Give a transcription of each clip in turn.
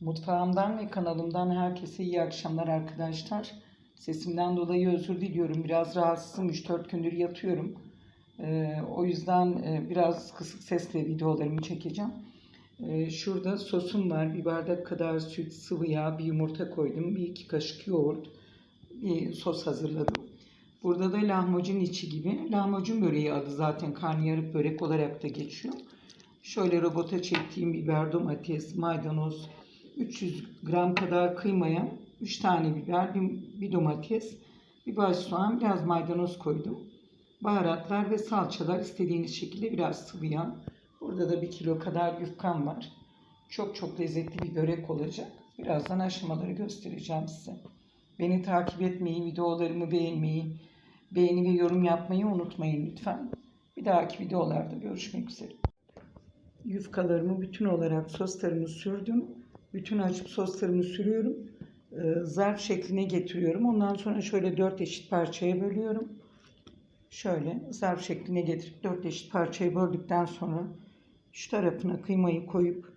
Mutfağımdan ve kanalımdan herkese iyi akşamlar arkadaşlar. Sesimden dolayı özür diliyorum. Biraz rahatsızım. 3-4 gündür yatıyorum. Ee, o yüzden e, biraz kısık sesle videolarımı çekeceğim. Ee, şurada sosum var. Bir bardak kadar süt, sıvı yağ, bir yumurta koydum. Bir iki kaşık yoğurt. Bir sos hazırladım. Burada da lahmacun içi gibi. Lahmacun böreği adı zaten karnıyarık börek olarak da geçiyor. Şöyle robota çektiğim biber, domates, maydanoz, 300 gram kadar kıymaya 3 tane biber, bir, bir domates, bir baş soğan, biraz maydanoz koydum. Baharatlar ve salçalar istediğiniz şekilde biraz sıvı yağ. Burada da bir kilo kadar yufkam var. Çok çok lezzetli bir börek olacak. Birazdan aşamaları göstereceğim size. Beni takip etmeyi, videolarımı beğenmeyi, beğeni ve yorum yapmayı unutmayın lütfen. Bir dahaki videolarda görüşmek üzere. Yufkalarımı bütün olarak soslarımı sürdüm. Bütün açıp soslarımı sürüyorum. Ee, zarf şekline getiriyorum. Ondan sonra şöyle dört eşit parçaya bölüyorum. Şöyle zarf şekline getirip dört eşit parçaya böldükten sonra şu tarafına kıymayı koyup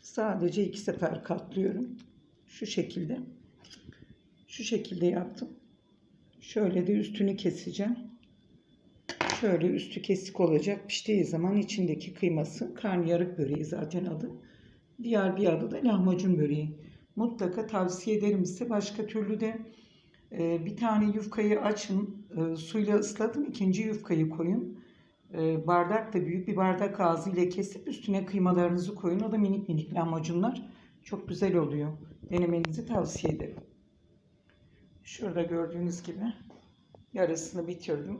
sadece iki sefer katlıyorum. Şu şekilde. Şu şekilde yaptım. Şöyle de üstünü keseceğim. Şöyle üstü kesik olacak. Piştiği zaman içindeki kıyması karnıyarık böreği zaten adı. Diğer bir adı da lahmacun böreği. Mutlaka tavsiye ederim size. Başka türlü de e, bir tane yufkayı açın. e, suyla ıslatın. ikinci yufkayı koyun. E, bardak da büyük bir bardak ağzı ile kesip üstüne kıymalarınızı koyun. O da minik minik lahmacunlar. Çok güzel oluyor. Denemenizi tavsiye ederim. Şurada gördüğünüz gibi yarısını bitirdim.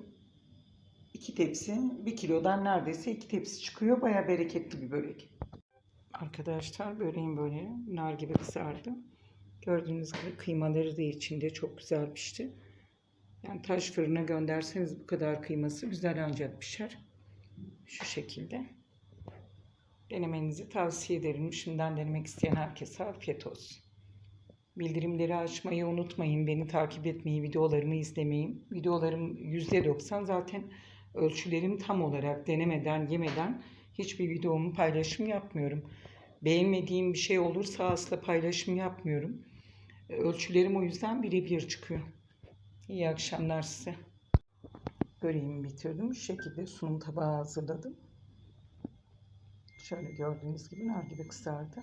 İki tepsi, bir kilodan neredeyse iki tepsi çıkıyor. Baya bereketli bir börek. Arkadaşlar böreğim böyle nar gibi kızardı. Gördüğünüz gibi kıymaları da içinde çok güzel pişti. Yani taş fırına gönderseniz bu kadar kıyması güzel ancak pişer. Şu şekilde. Denemenizi tavsiye ederim. Şimdiden denemek isteyen herkese afiyet olsun. Bildirimleri açmayı unutmayın. Beni takip etmeyi, videolarımı izlemeyi. Videolarım %90 zaten ölçülerim tam olarak denemeden, yemeden hiçbir videomu paylaşım yapmıyorum. Beğenmediğim bir şey olursa asla paylaşım yapmıyorum. Ölçülerim o yüzden birebir çıkıyor. İyi akşamlar size. Böreğimi bitirdim. Şu şekilde sunum tabağı hazırladım. Şöyle gördüğünüz gibi nar gibi kızardı.